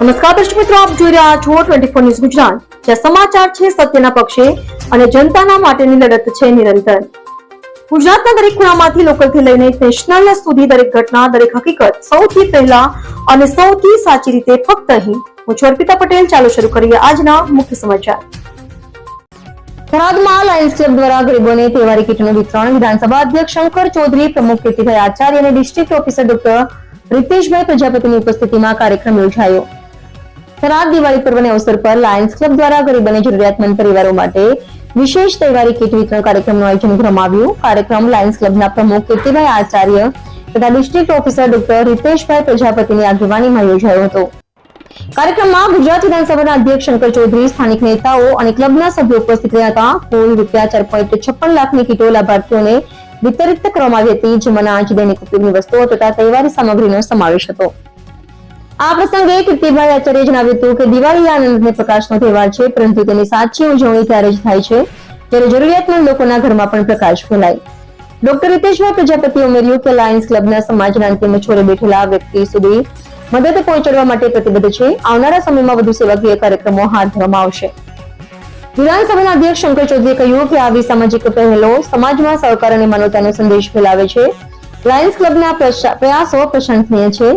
નમસ્કાર દર્શક મિત્રો, આપ જોઈ રહ્યા છો ટ્વેન્ટી ફોર ન્યૂઝ ગુજરાત. જ્યાં સમાચાર છે સત્યના પક્ષે અને જનતાના માટેની લડત છે નિરંતર. ગુજરાતના દરેક ખૂણામાંથી લોકલથી લઈને નેશનલ સુધી દરેક ઘટના, દરેક હકીકત સૌથી પહેલા અને સૌથી સાચી રીતે ફક્ત અહીં. હું છું અર્પિતા પટેલ. ચાલો શરૂ કરીએ આજના મુખ્ય સમાચાર. થરાદમાં લાયન્સ ક્લબ દ્વારા ગરીબોને તહેવારી કીટનું વિતરણ વિધાનસભા અધ્યક્ષ શંકર ચૌધરી, પ્રમુખ કીર્તિભાઈ આચાર્ય અને ડિસ્ટ્રિક્ટ ઓફિસર ડોક્ટર રિતેશભાઈ પ્રજાપતિની ઉપસ્થિતિમાં કાર્યક્રમ યોજાયો. થરાદ દિવાળી પર્વને અવસર પર લાયન્સ ક્લબ દ્વારા ગરીબ અને જરૂરિયાતમંદ પરિવારો માટે વિશેષ તહેવારી કીટ વિતરણ કાર્યક્રમનું આયોજન કરવામાં આવ્યું કાર્યક્રમ લાયન્સ ક્લબના પ્રમુખ કીર્તિભાઈ આચાર્ય તથા ડિસ્ટ્રિક્ટ ઓફિસર ડોક્ટર રિતેશભાઈ પ્રજાપતિની આગેવાનીમાં યોજાયો હતો. કાર્યક્રમમાં ગુજરાત વિધાનસભાના અધ્યક્ષ શંકર ચૌધરી, સ્થાનિક નેતાઓ અને ક્લબના સભ્યો ઉપસ્થિત રહ્યા હતા. કુલ રૂપિયા ચાર પોઈન્ટ છપ્પન લાખની કીટો લાભાર્થીઓને વિતરિત કરવામાં આવી હતી, જેમાં અનાજ, દૈનિક ઉપયોગની વસ્તુઓ તથા તહેવારી સામગ્રીનો સમાવેશ હતો. આ પ્રસંગે કીર્તિભાઈ આચાર્ય જણાવ્યું હતું કે દિવાળી આનંદ અને પ્રકાશનો તહેવાર છે, પરંતુ તેની સાચી ઉજવણી ત્યારે જ થાય છે, જ્યારે જરૂરિયાતમંદ લોકોના ઘરમાં પણ પ્રકાશ ફેલાય. ડોક્ટર રિતેશભાઈ પ્રજાપતિ ઉમેર્યું કે લાયન્સ ક્લબના સમાજના અંતિમ છોરે બેઠેલા વ્યક્તિ સુધી મદદ પહોંચાડવા માટે પ્રતિબદ્ધ છે. આવનારા સમયમાં વધુ સેવાકીય કાર્યક્રમો હાથ ધરવામાં આવશે. વિધાનસભાના અધ્યક્ષ શંકર ચૌધરીએ કહ્યું કે આવી સામાજિક પહેલો સમાજમાં સહકાર અને માનવતાનો સંદેશ ફેલાવે છે. લાયન્સ ક્લબના પ્રયાસો પ્રશંસનીય છે.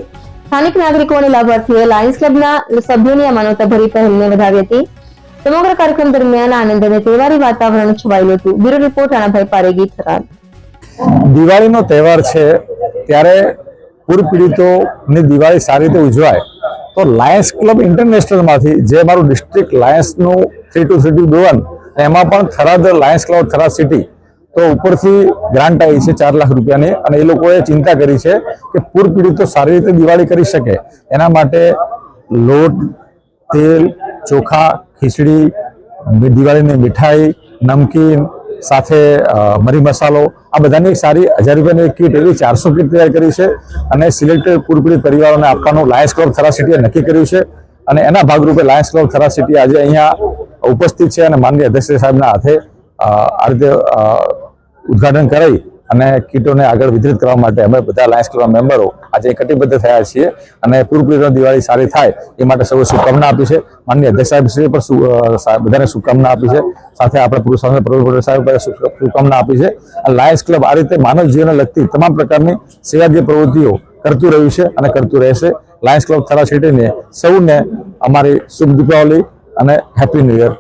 સ્થાનિક નાગરિકો અને લાભાર્થીઓએ લાયન્સ ક્લબના સભ્યોની આ માનવતાભરી પહેલને વધાવી હતી. સમગ્ર કાર્યક્રમ દરમિયાન આનંદ અને તહેવારી વાતાવરણ છવાયેલું હતું. Bureau report, Ranabhai Paregi, Tharad. દિવાળીનો તહેવાર છે, ત્યારે પૂર પીડિતોની દિવાળી સારી રીતે ઉજવાય. તો લાયન્સ ક્લબ ઇન્ટરનેશનલમાંથી જે મારું ડિસ્ટ્રિક્ટ લાયન્સનું થ્રી ટુ થ્રી ટુ એમાં પણ Tharad lions club, Tharad city તો ઉપરથી ગ્રાન્ટ આવી છે ચાર લાખ રૂપિયાની અને એ લોકોએ ચિંતા કરી છે કે પૂર પીડિતો સારી રીતે દિવાળી કરી શકે. એના માટે લોટ, તેલ, ચોખા, ખીચડી, દિવાળીની મીઠાઈ, નમકીન, સાથે મરી મસાલો, આ બધાની સારી હજાર રૂપિયાની એક કીટ એવી ચારસો કીટ તૈયાર કરી છે અને સિલેક્ટેડ પૂરપીડિત પરિવારોને આપવાનું લાયન્સ ક્લબ થરા નક્કી કર્યું છે. અને એના ભાગરૂપે લાયન્સ ક્લબ થરા સિટી આજે અહીંયા ઉપસ્થિત છે અને માનનીય અધ્યક્ષ સાહેબના હાથે આ રીતે ઉદ્ઘાટન કરાવી અને કીટોને આગળ વિતરિત કરવા માટે અમે બધા લાયન્સ ક્લબ મેમ્બરો આજે કટિબદ્ધ થયા છીએ અને પૂરપીડિતો દિવાળી સારી થાય એ માટે સૌ શુભકામના આપી છે. માનનીય અધ્યક્ષ સાહેબ શ્રી પણ બધાને શુભકામના આપી છે. સાથે આપણે પુરુષ સામે સાહેબ શુભકામના આપી છે. લાયન્સ ક્લબ આ રીતે માનવ જીવનને લગતી તમામ પ્રકારની સેવાકીય પ્રવૃત્તિઓ કરતું રહ્યું છે અને કરતું રહેશે. લાયન્સ ક્લબ થરા સિટીને સૌને અમારી શુભ દીપાવલી અને હેપી ન્યૂ યર